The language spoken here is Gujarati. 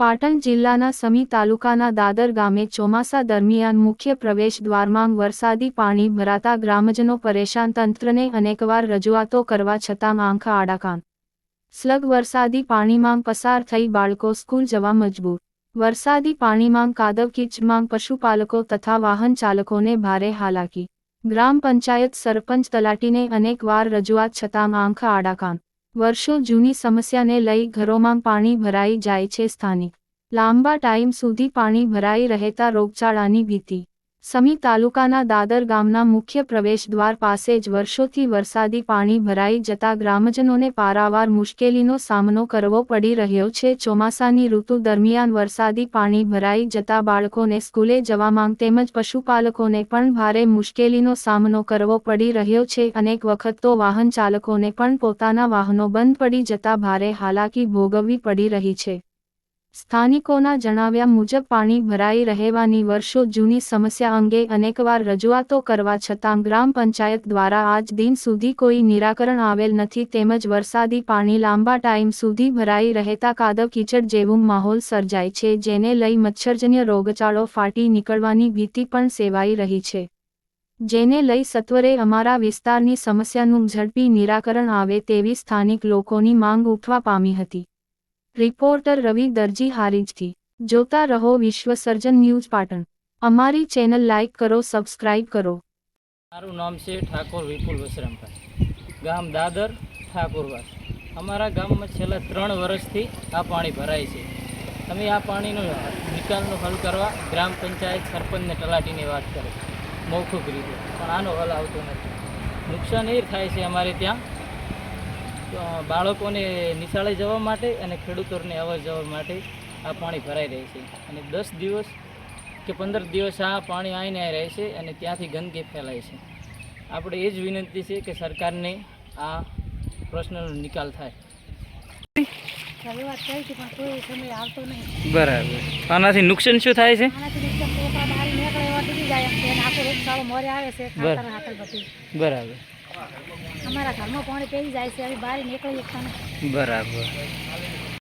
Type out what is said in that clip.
પાટણ જિલ્લાના સમી તાલુકાના દાદર ગામે ચોમાસા દરમિયાન મુખ્ય પ્રવેશ દ્વારમાં વરસાદી પાણી ભરાતા ગ્રામજનો પરેશાન તંત્રને અનેકવાર રજૂઆતો કરવા છતાં આંખા આડાકાન. સ્લગ વરસાદી પાણીમાં પસાર થઈ બાળકો સ્કૂલ જવા મજબૂર. વરસાદી પાણીમાં કાદવ કીચમાં પશુપાલકો તથા વાહન ચાલકોને ભારે હાલાકી. ગ્રામ પંચાયત સરપંચ તલાટીને અનેકવાર રજૂઆત છતાં આંખા આડાકાન. વર્ષો જૂની સમસ્યાને લઈ ઘરોમાં પાણી ભરાઈ જાય છે સ્થાનિક. લાંબા ટાઈમ સુધી પાણી ભરાઈ રહેતા રોગચાળાની ભીતિ. સમી તાલુકાના દાદર ગામના મુખ્ય પ્રવેશદ્વાર પાસે જ વર્ષોથી વરસાદી પાણી ભરાઈ જતા ગ્રામજનોને પારાવાર મુશ્કેલીનો સામનો કરવો પડી રહ્યો છે. ચોમાસાની ઋતુ દરમિયાન વરસાદી પાણી ભરાઈ જતા બાળકોને સ્કૂલે જવામાં તેમજ પશુપાલકોને પણ ભારે મુશ્કેલીનો સામનો કરવો પડી રહ્યો છે. અનેક વખત તો વાહન ચાલકોને પણ પોતાના વાહનો બંધ પડી જતા ભારે હાલાકી ભોગવવી પડી રહી છે. સ્થાનિકોના જણાવ્યા મુજબ પાણી ભરાઈ રહેવાની વર્ષો જૂની સમસ્યા અંગે અનેકવાર રજૂઆતો કરવા છતાં ગ્રામ પંચાયત દ્વારા આજ દિન સુધી કોઈ નિરાકરણ આવેલ નથી તેમજ વરસાદી પાણી લાંબા ટાઈમ સુધી ભરાઈ રહેતા કાદવ કીચડ જેવું માહોલ સર્જાય છે જેને લઈ મચ્છરજન્ય રોગચાળો ફાટી નીકળવાની ભીતિ પણ સેવાઈ રહી છે. જેને લઈ સત્વરે અમારા વિસ્તારની સમસ્યાનું ઝડપી નિરાકરણ આવે તેવી સ્થાનિક લોકોની માંગ ઉઠવા પામી હતી. રિપોર્ટર રવિ દરજી હારીજથી. જોતા રહો વિશ્વ સર્જન ન્યૂઝ પાટણ. અમારી ચેનલ લાઇક કરો, સબસ્ક્રાઇબ કરો. મારું નામ છે ઠાકોર વિપુલ વસરામભાઈ. ગામ દાદર ઠાકોરવાસ અમારા ગામમાં છેલ્લા ત્રણ વર્ષથી આ પાણી ભરાય છે. તમે આ પાણીનો નિકાલનો હલ કરવા ગ્રામ પંચાયત સરપંચને તલાટીની વાત કરે. મૌખિક રીતે. પણ આનો હલ આવતો નથી. નુકસાન એ થાય છે અમારે ત્યાં બાળકોને નિશાળે જવા માટે અને ખેડૂતોને અવર જવર માટે આ પાણી ભરાઈ રહે છે. અને દસ દિવસ કે પંદર દિવસ આ પાણી આવીને આવી રહે છે અને ત્યાંથી ગંદકી ફેલાય છે. આપણે એ જ વિનંતી છે કે સરકારને આ પ્રશ્નનો નિકાલ થાય. બરાબર. આનાથી નુકસાન શું થાય છે? બરાબર. અમારા ઘરમાં પાણી પી જાય છે હવે બહાર નીકળી શકતા બરાબર.